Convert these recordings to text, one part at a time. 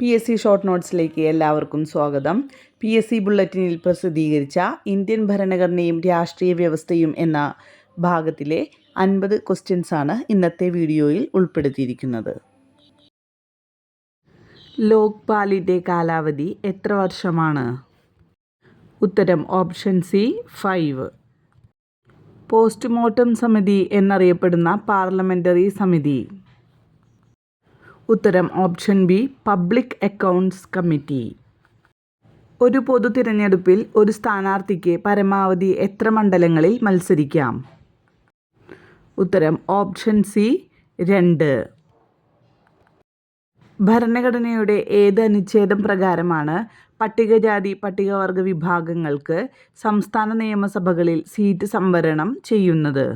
P S C short നോട്ട്സിലേക്ക് എല്ലാവർക്കും സ്വാഗതം. പി എസ് സി ബുള്ളറ്റിനിൽ പ്രസിദ്ധീകരിച്ച ഇന്ത്യൻ ഭരണഘടനയും രാഷ്ട്രീയ വ്യവസ്ഥയും എന്ന ഭാഗത്തിലെ അൻപത് ക്വസ്റ്റ്യൻസാണ് ഇന്നത്തെ വീഡിയോയിൽ ഉൾപ്പെടുത്തിയിരിക്കുന്നത്. ലോക്പാലിന്റെ കാലാവധി എത്ര വർഷമാണ്? ഉത്തരം ഓപ്ഷൻ സി ഫൈവ്. പോസ്റ്റ്മോർട്ടം സമിതി എന്നറിയപ്പെടുന്ന പാർലമെന്ററി സമിതി. ഉത്തരം option B public accounts committee. ഒരു പൊതു തിരഞ്ഞെടുപ്പിൽ ഒരു സ്ഥാനാർത്ഥിക്ക് പരമാവധി എത്ര മണ്ഡലങ്ങളിൽ മത്സരിക്കാം? ഉത്തരം ഓപ്ഷൻ സി രണ്ട്. ഭരണഘടനയുടെ ഏത് അനുച്ഛേദം പ്രകാരമാണ് പട്ടികജാതി പട്ടികവർഗ വിഭാഗങ്ങൾക്ക് സംസ്ഥാന നിയമസഭകളിൽ സീറ്റ് സംവരണം ചെയ്യുന്നത്?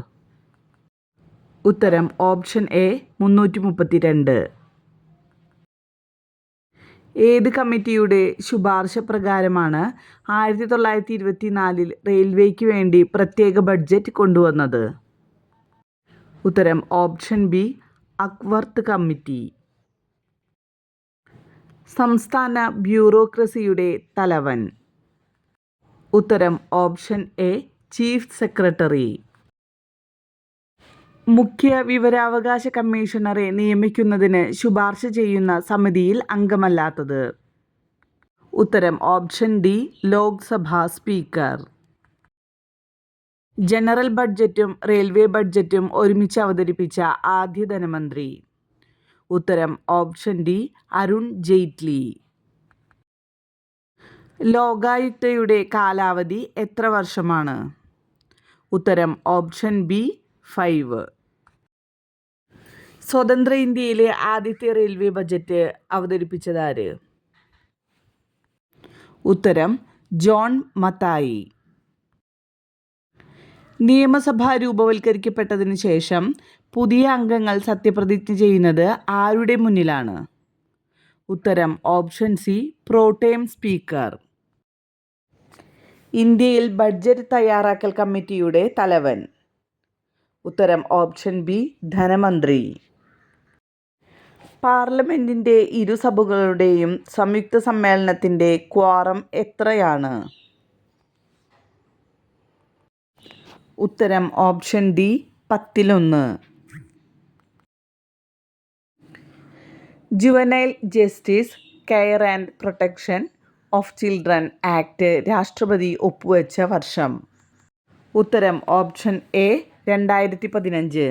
ഉത്തരം ഓപ്ഷൻ എ മുന്നൂറ്റി മുപ്പത്തി രണ്ട് ഏത് കമ്മിറ്റിയുടെ ശുപാർശ പ്രകാരമാണ് ആയിരത്തി തൊള്ളായിരത്തി ഇരുപത്തി നാലിൽ റെയിൽവേക്ക് വേണ്ടി പ്രത്യേക ബഡ്ജറ്റ് കൊണ്ടുവന്നത്? ഉത്തരം ഓപ്ഷൻ ബി അക്വർത്ത് കമ്മിറ്റി. സംസ്ഥാന ബ്യൂറോക്രസിയുടെ തലവൻ. ഉത്തരം ഓപ്ഷൻ എ ചീഫ് സെക്രട്ടറി. മുഖ്യ വിവരാവകാശ കമ്മീഷണറെ നിയമിക്കുന്നതിന് ശുപാർശ ചെയ്യുന്ന സമിതിയിൽ അംഗമല്ലാത്തത്. ഉത്തരം option D Lok Sabha speaker. General ബഡ്ജറ്റും railway ബഡ്ജറ്റും ഒരുമിച്ച് അവതരിപ്പിച്ച ആദ്യ ധനമന്ത്രി. ഉത്തരം ഓപ്ഷൻ ഡി അരുൺ ജെയ്റ്റ്ലി. ലോകായുക്തയുടെ കാലാവധി എത്ര വർഷമാണ്? ഉത്തരം ഓപ്ഷൻ ബി ഫൈവ്. സ്വതന്ത്ര ഇന്ത്യയിലെ ആദ്യത്തെ റെയിൽവേ ബജറ്റ് അവതരിപ്പിച്ചതാര് ഉത്തരം ജോൺ മത്തായി. നിയമസഭ രൂപവൽക്കരിക്കപ്പെട്ടതിന് ശേഷം പുതിയ അംഗങ്ങൾ സത്യപ്രതിജ്ഞ ചെയ്യുന്നത് ആരുടെ മുന്നിലാണ്? ഉത്തരം option C pro tem speaker. ഇന്ത്യയിൽ ബഡ്ജറ്റ് തയ്യാറാക്കൽ കമ്മിറ്റിയുടെ തലവൻ. ഉത്തരം ഓപ്ഷൻ ബി ധനമന്ത്രി. പാർലമെന്റിന്റെ ഇരുസഭകളുടെയും സംയുക്ത സമ്മേളനത്തിന്റെ ക്വാറം എത്രയാണ്? ഉത്തരം option D പത്തിലൊന്ന്. Juvenile justice care and protection of children act രാഷ്ട്രപതി ഒപ്പുവെച്ച വർഷം. ഉത്തരം ഓപ്ഷൻ എ രണ്ടായിരത്തി പതിനഞ്ച്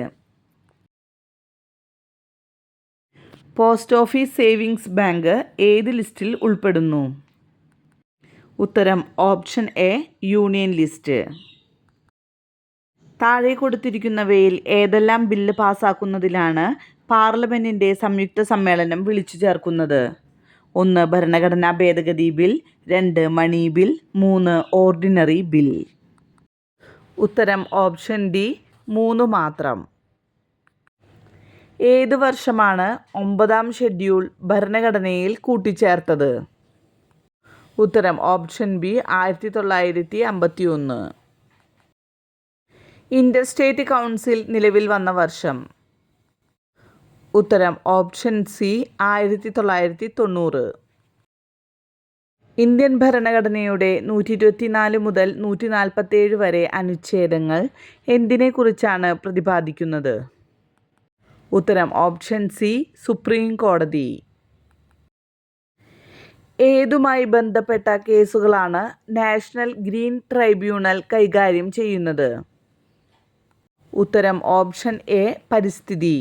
പോസ്റ്റ് ഓഫീസ് സേവിങ്സ് ബാങ്ക് ഏത് ലിസ്റ്റിൽ ഉൾപ്പെടുന്നു? ഉത്തരം ഓപ്ഷൻ എ യൂണിയൻ ലിസ്റ്റ്. താഴെ കൊടുത്തിരിക്കുന്നവയിൽ ഏതെല്ലാം ബില്ല് പാസാക്കുന്നതിലാണ് പാർലമെന്റിന്റെ സംയുക്ത സമ്മേളനം വിളിച്ചു ചേർക്കുന്നത്? ഒന്ന് ഭരണഘടനാ ഭേദഗതി ബിൽ. രണ്ട് മണി ബിൽ. മൂന്ന് ഓർഡിനറി ബിൽ. ഉത്തരം ഓപ്ഷൻ ഡി മൂന്ന് മാത്രം. ഏത് വർഷമാണ് ഒമ്പതാം ഷെഡ്യൂൾ ഭരണഘടനയിൽ കൂട്ടിച്ചേർത്തത്? ഉത്തരം ഓപ്ഷൻ ബി ആയിരത്തി തൊള്ളായിരത്തി അമ്പത്തി ഒന്ന് ഇന്റർസ്റ്റേറ്റ് കൗൺസിൽ നിലവിൽ വന്ന വർഷം. ഉത്തരം ഓപ്ഷൻ സി ആയിരത്തി തൊള്ളായിരത്തി തൊണ്ണൂറ് ഇന്ത്യൻ ഭരണഘടനയുടെ നൂറ്റി ഇരുപത്തിനാല് മുതൽ നൂറ്റി നാൽപ്പത്തേഴ് വരെ അനുച്ഛേദങ്ങൾ എന്തിനെക്കുറിച്ചാണ് പ്രതിപാദിക്കുന്നത്? ഉത്തരം ഓപ്ഷൻ സി സുപ്രീം കോടതി. ഏതുമായി ബന്ധപ്പെട്ട കേസുകളാണ് നാഷണൽ ഗ്രീൻ ട്രൈബ്യൂണൽ കൈകാര്യം ചെയ്യുന്നത്? ഉത്തരം ഓപ്ഷൻ എ പരിസ്ഥിതി.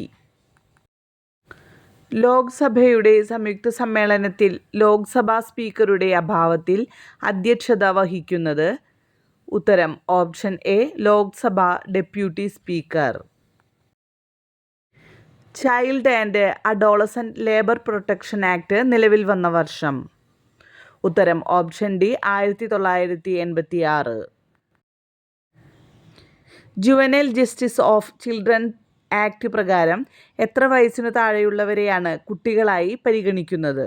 ലോക്സഭയുടെ സംയുക്ത സമ്മേളനത്തിൽ ലോക്സഭാ സ്പീക്കറുടെ അഭാവത്തിൽ അധ്യക്ഷത വഹിക്കുന്നത് ഉത്തരം option A Lok Sabha deputy speaker. Child and adolescent labour protection act നിലവിൽ വന്ന വർഷം. ഉത്തരം ഓപ്ഷൻ ഡി ആയിരത്തി തൊള്ളായിരത്തി എൺപത്തി ആറ് juvenile justice of children act പ്രകാരം എത്ര വയസ്സിന് താഴെയുള്ളവരെയാണ് കുട്ടികളായി പരിഗണിക്കുന്നത്?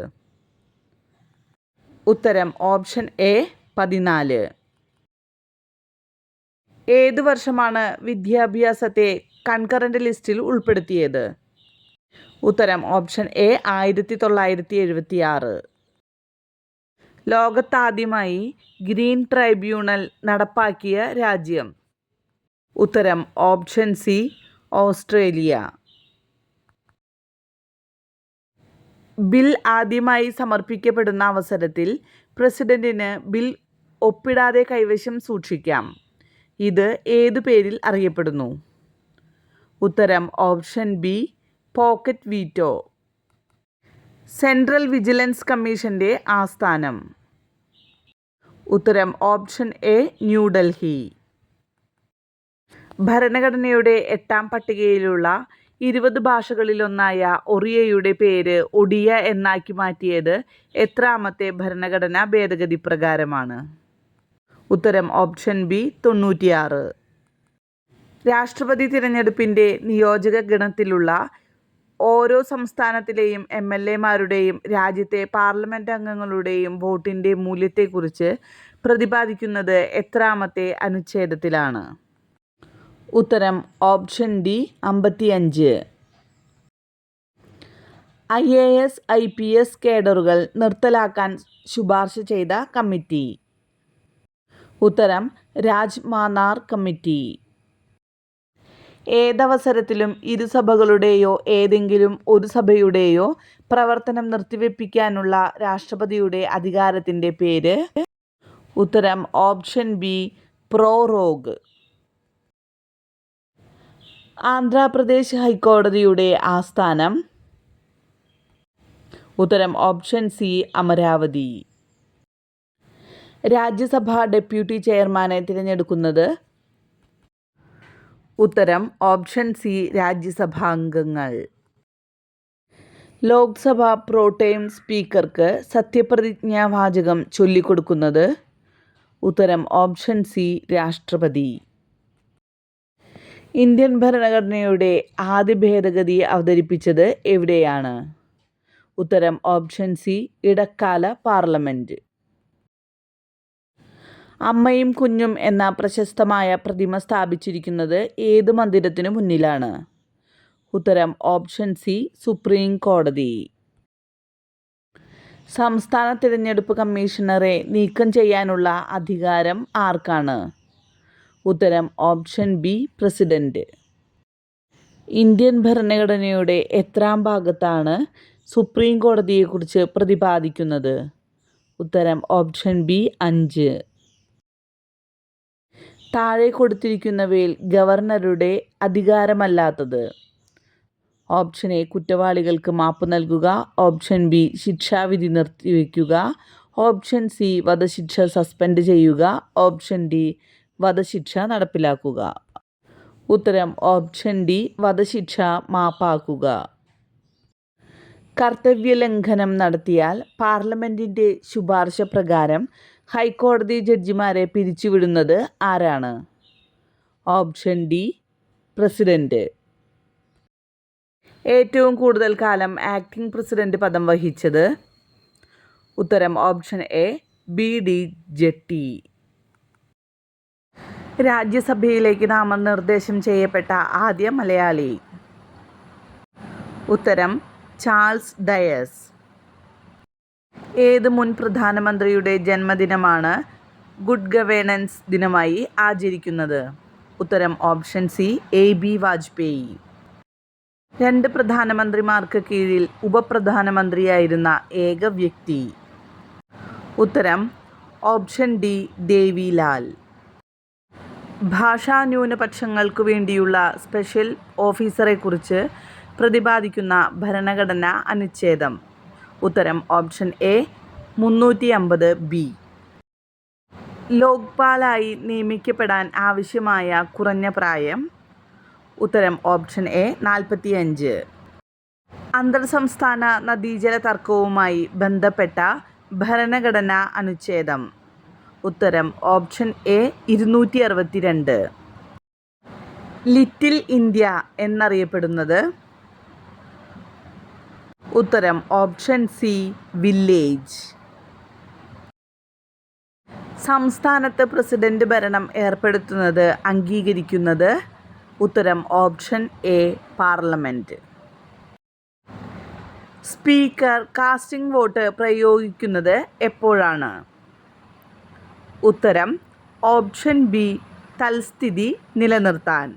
ഉത്തരം ഓപ്ഷൻ എ പതിനാല്. ഏത് വർഷമാണ് വിദ്യാഭ്യാസത്തെ കൺകറന്റ് ലിസ്റ്റിൽ ഉൾപ്പെടുത്തിയത്? ഉത്തരം ഓപ്ഷൻ എ ആയിരത്തി തൊള്ളായിരത്തി എഴുപത്തി ആറ് ലോകത്താദ്യമായി ഗ്രീൻ ട്രൈബ്യൂണൽ നടപ്പാക്കിയ രാജ്യം. ഉത്തരം ഓപ്ഷൻ സി ഓസ്ട്രേലിയ. ബിൽ ആദ്യമായി സമർപ്പിക്കപ്പെടുന്ന അവസരത്തിൽ പ്രസിഡന്റിന് ബിൽ ഒപ്പിടാതെ കൈവശം സൂക്ഷിക്കാം. ഇത് ഏതു പേരിൽ അറിയപ്പെടുന്നു? ഉത്തരം option B pocket veto. Central vigilance കമ്മീഷന്റെ ആസ്ഥാനം. ഉത്തരം ഓപ്ഷൻ എ ന്യൂഡൽഹി. ഭരണഘടനയുടെ എട്ടാം പട്ടികയിലുള്ള ഇരുപത് ഭാഷകളിലൊന്നായ ഒറിയയുടെ പേര് ഒഡിയ എന്നാക്കി മാറ്റിയത് എത്രാമത്തെ ഭരണഘടനാ ഭേദഗതി പ്രകാരമാണ്. ഉത്തരം ഓപ്ഷൻ ബി തൊണ്ണൂറ്റിയാറ്. രാഷ്ട്രപതി തിരഞ്ഞെടുപ്പിന്റെ നിയോജക ഗണത്തിലുള്ള ഓരോ സംസ്ഥാനത്തിലെയും എം എൽ എമാരുടെയും രാജ്യത്തെ പാർലമെന്റ് അംഗങ്ങളുടെയും വോട്ടിന്റെ മൂല്യത്തെക്കുറിച്ച് പ്രതിപാദിക്കുന്നത് എത്രാമത്തെ അനുച്ഛേദത്തിലാണ്. ഉത്തരം option D അമ്പത്തിയഞ്ച്. I A S I P S കേഡറുകൾ നിർത്തലാക്കാൻ ശുപാർശ ചെയ്ത കമ്മിറ്റി. ഉത്തരം രാജ്മാനാർ കമ്മിറ്റി. ഏതവസരത്തിലും ഇരുസഭകളുടെയോ ഏതെങ്കിലും ഒരു സഭയുടെയോ പ്രവർത്തനം നിർത്തിവെപ്പിക്കാനുള്ള രാഷ്ട്രപതിയുടെ അധികാരത്തിന്റെ പേര് ഉത്തരം ഓപ്ഷൻ ബി പ്രോറോഗ് ആന്ധ്രാപ്രദേശ് ഹൈക്കോടതിയുടെ ആസ്ഥാനം. ഉത്തരം option C Amaravati. Rajya Sabha deputy ചെയർമാനെ തിരഞ്ഞെടുക്കുന്നത്. ഉത്തരം ഓപ്ഷൻ സി രാജ്യസഭാംഗങ്ങൾ ലോക്സഭ പ്രോട്ടേം സ്പീക്കർക്ക് സത്യപ്രതിജ്ഞാവാചകം ചൊല്ലിക്കൊടുക്കുന്നത്. ഉത്തരം ഓപ്ഷൻ സി രാഷ്ട്രപതി. ഇന്ത്യൻ ഭരണഘടനയുടെ ആദ്യ ഭേദഗതി അവതരിപ്പിച്ചത് എവിടെയാണ്? ഉത്തരം ഓപ്ഷൻ സി ഇടക്കാല പാർലമെന്റ് അമ്മയും കുഞ്ഞും എന്ന പ്രശസ്തമായ പ്രതിമ സ്ഥാപിച്ചിരിക്കുന്നത് ഏത് മന്ദിരത്തിനു മുന്നിലാണ്? ഉത്തരം ഓപ്ഷൻ സി സുപ്രീം കോടതി. സംസ്ഥാന തിരഞ്ഞെടുപ്പ് കമ്മീഷണറെ നീക്കം ചെയ്യാനുള്ള അധികാരം ആർക്കാണ്? ഉത്തരം ഓപ്ഷൻ ബി പ്രസിഡന്റ്. ഇന്ത്യൻ ഭരണഘടനയുടെ എത്രാം ഭാഗത്താണ് സുപ്രീം കോടതിയെക്കുറിച്ച് പ്രതിപാദിക്കുന്നത്? ഉത്തരം ഓപ്ഷൻ ബി അഞ്ച്. താഴെ കൊടുത്തിരിക്കുന്നവയിൽ ഗവർണറുടെ അധികാരമല്ലാത്തത്. ഓപ്ഷൻ എ കുറ്റവാളികൾക്ക് മാപ്പ് നൽകുക. ഓപ്ഷൻ ബി ശിക്ഷാവിധി നിർത്തിവെക്കുക ഓപ്ഷൻ സി വധശിക്ഷ സസ്പെൻഡ് ചെയ്യുക. ഓപ്ഷൻ ഡി വധശിക്ഷ നടപ്പിലാക്കുക. ഉത്തരം ഓപ്ഷൻ ഡി വധശിക്ഷ മാപ്പാക്കുക. കർത്തവ്യലംഘനം നടത്തിയാൽ പാർലമെന്റിന്റെ ശുപാർശ പ്രകാരം ഹൈക്കോടതി ജഡ്ജിമാരെ പിരിച്ചുവിടുന്നത് ആരാണ്? ഓപ്ഷൻ ഡി പ്രസിഡന്റ് ഏറ്റവും കൂടുതൽ കാലം ആക്ടിംഗ് പ്രസിഡന്റ് പദം വഹിച്ചത്? ഉത്തരം option A B D Jatti. രാജ്യസഭയിലേക്ക് നാമനിർദ്ദേശം ചെയ്യപ്പെട്ട ആദ്യ മലയാളി. ഉത്തരം ചാൾസ് ഡയസ് ഏത് മുൻ പ്രധാനമന്ത്രിയുടെ ജന്മദിനമാണ് ഗുഡ് ഗവേണൻസ് ദിനമായി ആചരിക്കുന്നത്? ഉത്തരം option C A B Vajpayee. രണ്ട് പ്രധാനമന്ത്രിമാർക്ക് കീഴിൽ ഉപപ്രധാനമന്ത്രിയായിരുന്ന ഏക വ്യക്തി. ഉത്തരം ഓപ്ഷൻ ഡി ദേവിലാൽ ഭാഷാ ന്യൂനപക്ഷങ്ങൾക്കു വേണ്ടിയുള്ള സ്പെഷ്യൽ ഓഫീസറെക്കുറിച്ച് പ്രതിപാദിക്കുന്ന ഭരണഘടന അനുച്ഛേദം. ഉത്തരം ഓപ്ഷൻ എ മുന്നൂറ്റി അമ്പത് ബി. ലോക്പാലായി നിയമിക്കപ്പെടാൻ ആവശ്യമായ കുറഞ്ഞ പ്രായം. ഉത്തരം ഓപ്ഷൻ എ നാൽപ്പത്തിയഞ്ച്. അന്തർ സംസ്ഥാന നദീജല തർക്കവുമായി ബന്ധപ്പെട്ട ഭരണഘടനാ അനുച്ഛേദം. ഉത്തരം ഓപ്ഷൻ എ ഇരുന്നൂറ്റി അറുപത്തിരണ്ട് ലിറ്റിൽ ഇന്ത്യ എന്നറിയപ്പെടുന്നത്? ഉത്തരം ഓപ്ഷൻ സി വില്ലേജ്. സംസ്ഥാനത്ത് പ്രസിഡന്റ് ഭരണം ഏർപ്പെടുത്തുന്നത് അംഗീകരിക്കുന്നത്? ഉത്തരം option A parliament speaker casting vote പ്രയോഗിക്കുന്നത് എപ്പോഴാണ്? ഉത്തരം ഓപ്ഷൻ ബി തൽസ്ഥിതി നിലനിർത്താൻ.